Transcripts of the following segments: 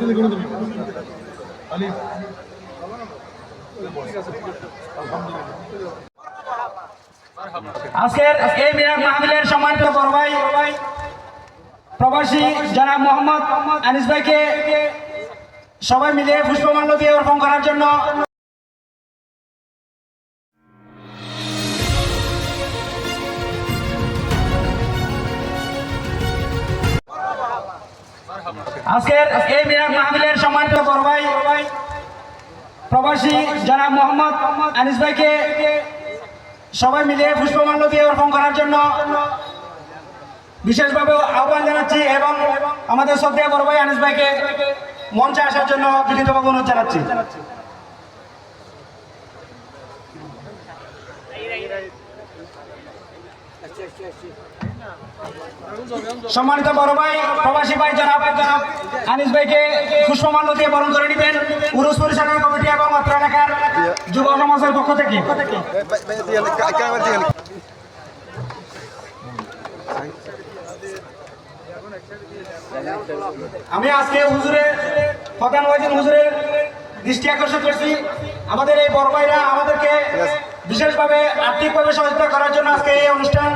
দিকে তুমি আলিফ আজকের এই মিলাদ মাহফিলের সম্মানিত ভাই প্রবাসী জনাব মোহাম্মদ আনিস ভাইকে সবাই মিলে পুষ্পমাল্য দিয়ে অর্পণ করার জন্য। আজকের এই মিলাদ মাহফিলের সম্মানিত ভাই প্রবাসী জনাব মোহাম্মদ আনিস ভাইকে সবাই মিলে পুষ্পমাল্য দিয়ে অর্পণ করার জন্য বিশেষভাবে আহ্বান জানাচ্ছি এবং আমাদের শ্রদ্ধেয় বড় ভাই আনিস ভাইকে মঞ্চে আসার জন্য বিনীতভাবে অনুরোধ জানাচ্ছি সম্মানিত বড় ভাই প্রবাসী ভাই জনাব জনাব আনিস ভাইকে পুষ্পমাল্য দিয়ে বরণ করে নেবেন উরুস পরিচালনা কমিটি এবং অত্র এলাকার যুব সমাজের পক্ষ থেকে আমি আজকে হুজুরের প্রধান ওয়াজিন হুজুরের দৃষ্টি আকর্ষণ করছি। আমাদের এই বড় ভাইরা আমাদেরকে বিশেষভাবে আর্থিকভাবে সহযোগিতা করার জন্য আজকে এই অনুষ্ঠান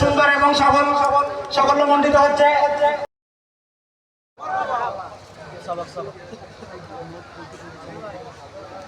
সুন্দর এবং সফল সাফল্যমণ্ডিত হচ্ছে।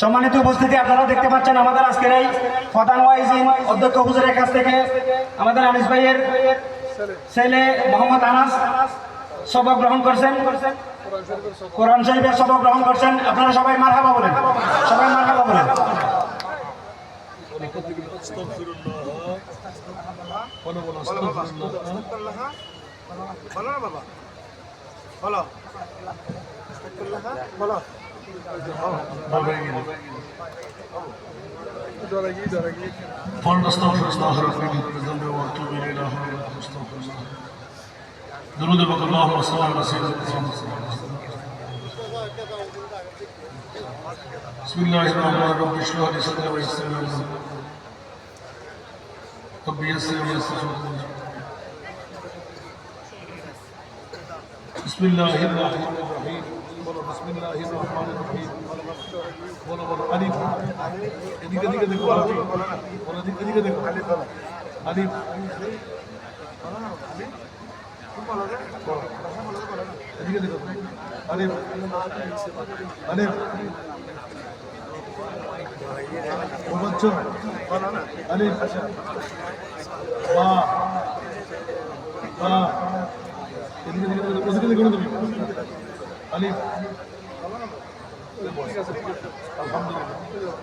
সম্মানিত উপস্থিতি আপনারা দেখতে পাচ্ছেন আমাদের আজকের এই প্রধান অধ্যক্ষ হুজুরের কাছ থেকে আমাদের আনিস ভাইয়ের ছেলে মোহাম্মদ আনাস সবক গ্রহণ করছেন। কোরআন শরীফের সবক গ্রহণ করছেন। আপনারা সবাই বলেন। সবাই মারহাবা বলেন। বলো বলো আস্তাগফিরুল্লাহ বলো না বাবা। বলো বলো। فلنستغفر الله العظيم من الذنب واتوب اليه لا حول ولا قوه বলো বলো আলিফ এদিকে এদিকে দেখো আলিফ বলো এদিকে এদিকে দেখো আলিফ আলিফ এদিকে দেখো আলিফ আলিফ মোহাম্মদ আলিফ বা বা এদিকে এদিকে দেখো ওদিকে দেখো তুমি আলিফ আলহামদুলিল্লাহ